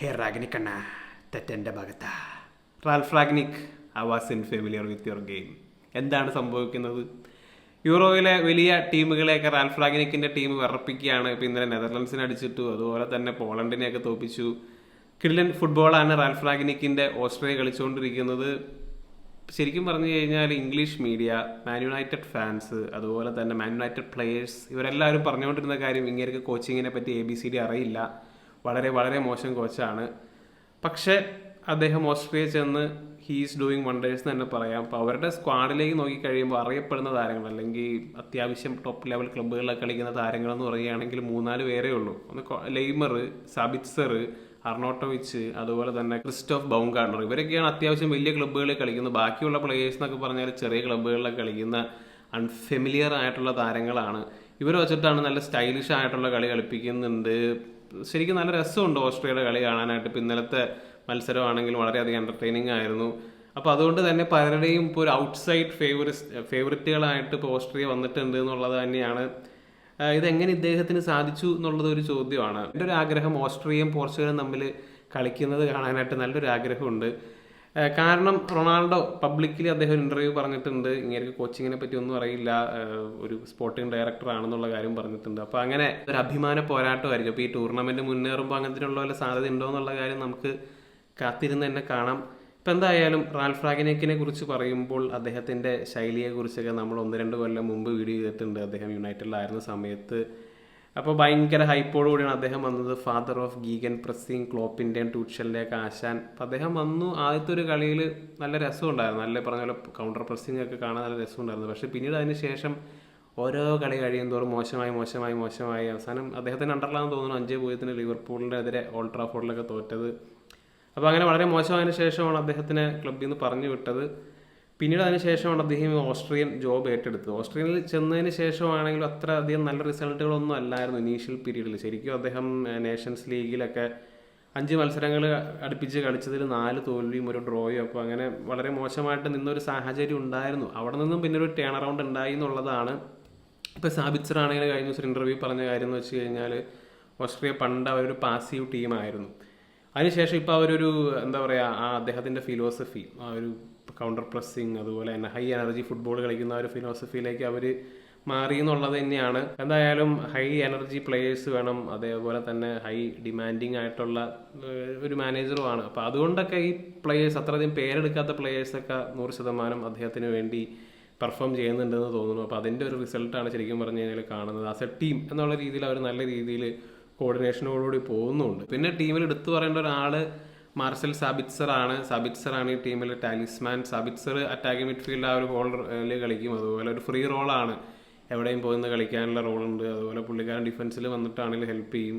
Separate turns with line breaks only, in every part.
ഹേ Rangnick അണ്ണ തെറ്റെന്റെ ഭാഗത്താ. Ralf Rangnick I was unfamiliar with your game. എന്താണ് സംഭവിക്കുന്നത്? യൂറോയിലെ വലിയ ടീമുകളെയൊക്കെ റാൽഫ് റാഗ്നിക്കിന്റെ ടീം വിറപ്പിക്കുകയാണ്. ഇപ്പം ഇന്നലെ നെതർലൻഡ്സിനെ അടിച്ചിട്ടു. അതുപോലെ തന്നെ പോളണ്ടിനെയൊക്കെ തോപ്പിച്ചു. കിഡിലൻ ഫുട്ബോളാണ് റാൽഫ് റാഗ്നിക്കിന്റെ ഓസ്ട്രേലിയ കളിച്ചുകൊണ്ടിരിക്കുന്നത്. ശരിക്കും പറഞ്ഞു കഴിഞ്ഞാൽ English media Man United fans അതുപോലെ തന്നെ മാൻ യുണൈറ്റഡ് പ്ലെയേഴ്സ് ഇവരെല്ലാവരും പറഞ്ഞുകൊണ്ടിരുന്ന കാര്യം ഇങ്ങനെയൊക്കെ കോച്ചിങ്ങിനെ പറ്റി എ ബി സി ഡി അറിയില്ല. വളരെ വളരെ മോശം കോച്ചാണ്. പക്ഷേ അദ്ദേഹം ഓസ്ട്രേലിയ ചെന്ന് ഹീസ് ഡൂയിങ് വണ്ടേഴ്സ് എന്ന് തന്നെ പറയാം. അപ്പോൾ അവരുടെ സ്ക്വാഡിലേക്ക് നോക്കിക്കഴിയുമ്പോൾ അറിയപ്പെടുന്ന താരങ്ങൾ അല്ലെങ്കിൽ അത്യാവശ്യം ടോപ്പ് ലെവൽ ക്ലബ്ബുകളിലൊക്കെ കളിക്കുന്ന താരങ്ങൾ എന്ന് പറയുകയാണെങ്കിൽ മൂന്നാൽ പേരേ ഉള്ളൂ. ഒന്ന് ലെയ്മർ സബിത്സർ അർണോട്ടോവിച്ച് അതുപോലെ തന്നെ ക്രിസ്റ്റോഫ് ബൗങ്കാർണർ ഇവരൊക്കെയാണ് അത്യാവശ്യം വലിയ ക്ലബ്ബുകളിൽ കളിക്കുന്നത് ബാക്കിയുള്ള പ്ലേയേഴ്സ് എന്നൊക്കെ പറഞ്ഞാൽ ചെറിയ ക്ലബ്ബുകളിലൊക്കെ കളിക്കുന്ന അൺഫെമിലിയർ ആയിട്ടുള്ള താരങ്ങളാണ്. ഇവർ വെച്ചിട്ടാണ് നല്ല സ്റ്റൈലിഷ് ആയിട്ടുള്ള കളി കളിപ്പിക്കുന്നുണ്ട്. ശരിക്കും നല്ല രസമുണ്ട് ഓസ്ട്രേലിയയുടെ കളി കാണാനായിട്ട്. ഇപ്പം ഇന്നലത്തെ മത്സരമാണെങ്കിൽ വളരെയധികം എന്റർടൈനിങ് ആയിരുന്നു. അപ്പോൾ അതുകൊണ്ട് തന്നെ പലരുടെയും ഇപ്പോൾ ഒരു ഔട്ട്സൈഡ് ഫേവറിസ്റ്റ് ഫേവറിറ്റുകളായിട്ട് ഇപ്പോൾ ഓസ്ട്രേലിയ വന്നിട്ടുണ്ട് എന്നുള്ളത് തന്നെയാണ്. ഇതെങ്ങനെ ഇദ്ദേഹത്തിന് സാധിച്ചു എന്നുള്ളത് ഒരു ചോദ്യമാണ്. എന്റെ ഒരു ആഗ്രഹം ഓസ്ട്രിയയും പോർച്ചുഗലും തമ്മിൽ കളിക്കുന്നത് കാണാനായിട്ട് നല്ലൊരു ആഗ്രഹമുണ്ട്. കാരണം റൊണാൾഡോ പബ്ലിക്കലി അദ്ദേഹം ഒരു ഇന്റർവ്യൂ പറഞ്ഞിട്ടുണ്ട്. ഇങ്ങനെ കോച്ചിങ്ങിനെ പറ്റി ഒന്നും അറിയില്ല. ഒരു സ്പോർട്ടിംഗ് ഡയറക്ടർ ആണെന്നുള്ള കാര്യം പറഞ്ഞിട്ടുണ്ട്. അപ്പോൾ അങ്ങനെ ഒരു അഭിമാന പോരാട്ടമായിരിക്കും. അപ്പോൾ ഈ ടൂർണമെന്റ് മുന്നേറുമ്പോൾ അങ്ങനത്തിനുള്ള വല്ല സാധ്യത ഉണ്ടോ എന്നുള്ള കാര്യം നമുക്ക് കാത്തിരുന്ന് തന്നെ കാണാം. ഇപ്പം എന്തായാലും റാൽഫ് റാഗിനേക്കിനെ കുറിച്ച് പറയുമ്പോൾ അദ്ദേഹത്തിന്റെ ശൈലിയെക്കുറിച്ചൊക്കെ നമ്മൾ ഒന്ന് രണ്ട് കൊല്ലം മുമ്പ് വീഡിയോ ചെയ്തിട്ടുണ്ട്. അദ്ദേഹം യുണൈറ്റഡിലായിരുന്ന സമയത്ത് അപ്പോൾ ഭയങ്കര ഹൈപ്പോട് കൂടിയാണ് അദ്ദേഹം വന്നത്. ഫാദർ ഓഫ് ഗീഗൻ പ്രസ്സിങ് ക്ലോപ്പിന്റെയും ട്യൂഷനിലേക്ക് ആശാൻ. അപ്പം അദ്ദേഹം വന്നു. ആദ്യത്തെ ഒരു കളിയിൽ നല്ല രസമുണ്ടായിരുന്നു. നല്ല പറഞ്ഞ പോലെ കൗണ്ടർ പ്രസ്സിംഗ് ഒക്കെ കാണാൻ നല്ല രസമുണ്ടായിരുന്നു. പക്ഷേ പിന്നീട് അതിന് ശേഷം ഓരോ കളി കഴിയും തോറും മോശമായി മോശമായി മോശമായി. അവസാനം അദ്ദേഹത്തിന് അണ്ടർലാന്ന് തോന്നുന്നു. അഞ്ച് പൂജ്യത്തിന് ലിവർപൂളിന്റെ എതിരെ ഓൾഡ് ട്രാഫോർഡിലൊക്കെ തോറ്റത്. അപ്പോൾ അങ്ങനെ വളരെ മോശമായതിനു ശേഷമാണ് അദ്ദേഹത്തിനെ ക്ലബ്ബിൽ നിന്ന് പറഞ്ഞു വിട്ടത്. പിന്നീട് അതിന് ശേഷമാണ് അദ്ദേഹം ഓസ്ട്രിയൻ ജോബ് ഏറ്റെടുത്തത്. ഓസ്ട്രേലിയയിൽ ചെന്നതിന് ശേഷമാണെങ്കിലും അത്ര അധികം നല്ല റിസൾട്ടുകളൊന്നും അല്ലായിരുന്നു ഇനീഷ്യൽ പീരീഡിൽ ശരിക്കും അദ്ദേഹം നേഷൻസ് ലീഗിലൊക്കെ അഞ്ച് മത്സരങ്ങൾ അടുപ്പിച്ച് കളിച്ചതിൽ നാല് തോൽവിയും ഒരു ഡ്രോയും അപ്പോൾ അങ്ങനെ വളരെ മോശമായിട്ട് നിന്നൊരു സാഹചര്യം ഉണ്ടായിരുന്നു. അവിടെ നിന്നും പിന്നെ ഒരു ടേൺ അറൗണ്ട് ഉണ്ടായി എന്നുള്ളതാണ്. ഇപ്പോൾ ആണെങ്കിൽ കഴിഞ്ഞ ദിവസം ഇന്റർവ്യൂ പറഞ്ഞ കാര്യം എന്ന് വെച്ച് കഴിഞ്ഞാൽ ഓസ്ട്രിയ പണ്ട് അവരൊരു പാസീവ് ടീമായിരുന്നു അതിനുശേഷം ഇപ്പോൾ അവരൊരു എന്താ പറയുക ആ അദ്ദേഹത്തിന്റെ ഫിലോസഫി ആ ഒരു കൗണ്ടർ പ്രസ്സിങ് അതുപോലെ തന്നെ ഹൈ എനർജി ഫുട്ബോൾ കളിക്കുന്ന ഒരു ഫിലോസഫിയിലേക്ക് അവർ മാറി എന്നുള്ളത് തന്നെയാണ്. എന്തായാലും ഹൈ എനർജി പ്ലേയേഴ്സ് വേണം അതേപോലെ തന്നെ ഹൈ ഡിമാൻഡിങ് ആയിട്ടുള്ള ഒരു മാനേജറുമാണ് അപ്പോൾ അതുകൊണ്ടൊക്കെ ഈ പ്ലേയേഴ്സ് അത്രയധികം പേരെടുക്കാത്ത പ്ലേയേഴ്സൊക്കെ നൂറ് ശതമാനം അദ്ദേഹത്തിന് വേണ്ടി പെർഫോം ചെയ്യുന്നുണ്ടെന്ന് തോന്നുന്നു. അപ്പോൾ അതിന്റെ ഒരു റിസൾട്ടാണ് ശരിക്കും പറഞ്ഞു കഴിഞ്ഞാൽ കാണുന്നത്. ആസ് എ ടീം എന്നുള്ള രീതിയിൽ അവർ നല്ല രീതിയിൽ കോർഡിനേഷനോടുകൂടി പോകുന്നുണ്ട്. പിന്നെ ടീമിൽ എടുത്തു പറയേണ്ട ഒരാൾ മാർസൽ സാബിത്സർ ആണ്. സാബിത്സർ ആണ് ഈ ടീമിലെ ടാലിസ്മാൻ. സാബിത്സർ അറ്റാക്കിംഗ് മിഡ്ഫീൽഡ് ആ ഒരു ഹോളിൽ കളിക്കും. അതുപോലെ ഒരു ഫ്രീ റോളാണ് എവിടെയും പോയിന്ന് കളിക്കാനുള്ള റോളുണ്ട് അതുപോലെ പുള്ളിക്കാരൻ ഡിഫൻസിൽ വന്നിട്ടാണെങ്കിലും ഹെൽപ്പ് ചെയ്യും.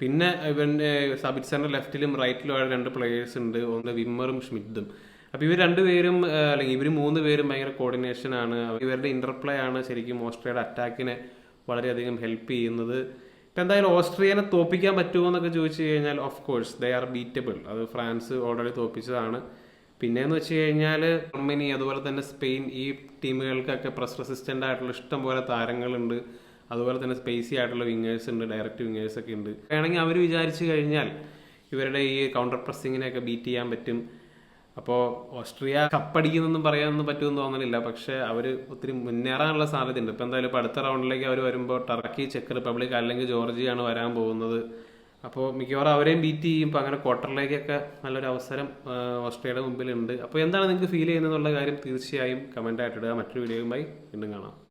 പിന്നെ ഇവന്റെ സാബിത്സറിന്റെ ലെഫ്റ്റിലും റൈറ്റിലും ആയ രണ്ട് പ്ലേയേഴ്സ് ഉണ്ട്. ഒന്ന് വിമ്മറും ഷ്മിത്തും അപ്പോൾ ഇവർ രണ്ടുപേരും അല്ലെങ്കിൽ ഇവർ മൂന്ന് പേരും ഭയങ്കര കോർഡിനേഷനാണ് ഇവരുടെ ഇന്റർപ്ലേ ആണ് ശരിക്കും ഓസ്ട്രേലിയയുടെ അറ്റാക്കിനെ വളരെയധികം ഹെൽപ്പ് ചെയ്യുന്നത്. ഇപ്പം എന്തായാലും ഓസ്ട്രിയനെ തോപ്പിക്കാൻ പറ്റുമോ എന്നൊക്കെ ചോദിച്ചു കഴിഞ്ഞാൽ of course they are beatable അത് ഫ്രാൻസ് ഓൾറെഡി തോപ്പിച്ചതാണ്. പിന്നെയെന്ന് വെച്ച് കഴിഞ്ഞാൽ ജർമ്മനി അതുപോലെ തന്നെ സ്പെയിൻ ഈ ടീമുകൾക്കൊക്കെ പ്രസ് റെസിസ്റ്റന്റ് ആയിട്ടുള്ള ഇഷ്ടം പോലെ താരങ്ങളുണ്ട്. അതുപോലെ തന്നെ സ്പേസി ആയിട്ടുള്ള വിങ്ങേഴ്സ് ഉണ്ട് ഡയറക്റ്റ് വിങ്ങേഴ്സ് ഒക്കെ ഉണ്ട്. വേണമെങ്കിൽ അവർ വിചാരിച്ചു കഴിഞ്ഞാൽ ഇവരുടെ ഈ കൗണ്ടർ പ്രസ്സിങ്ങിനെയൊക്കെ ബീറ്റ് ചെയ്യാൻ പറ്റും. അപ്പോൾ ഓസ്ട്രിയ കപ്പടിക്കുന്നൊന്നും പറയാനൊന്നും പറ്റുമെന്ന് തോന്നണില്ല. പക്ഷേ അവർ ഒത്തിരി മുന്നേറാനുള്ള സാധ്യതയുണ്ട്. ഇപ്പോൾ എന്തായാലും ഇപ്പോൾ അടുത്ത റൗണ്ടിലേക്ക് അവർ വരുമ്പോൾ ടർക്കി ചെക്ക് റിപ്പബ്ലിക് അല്ലെങ്കിൽ ജോർജിയാണ് വരാൻ പോകുന്നത്. അപ്പോൾ മിക്കവാറും അവരെയും ബീറ്റ് ചെയ്യും. ഇപ്പോൾ അങ്ങനെ ക്വാർട്ടറിലേക്കൊക്കെ നല്ലൊരു അവസരം ഓസ്ട്രേലിയയുടെ മുമ്പിലുണ്ട്. അപ്പോൾ എന്താണ് നിങ്ങൾക്ക് ഫീൽ ചെയ്യുന്നത് എന്നുള്ള കാര്യം തീർച്ചയായും കമന്റായിട്ട് ഇടുക. മറ്റൊരു വീഡിയോയുമായി വീണ്ടും കാണാം.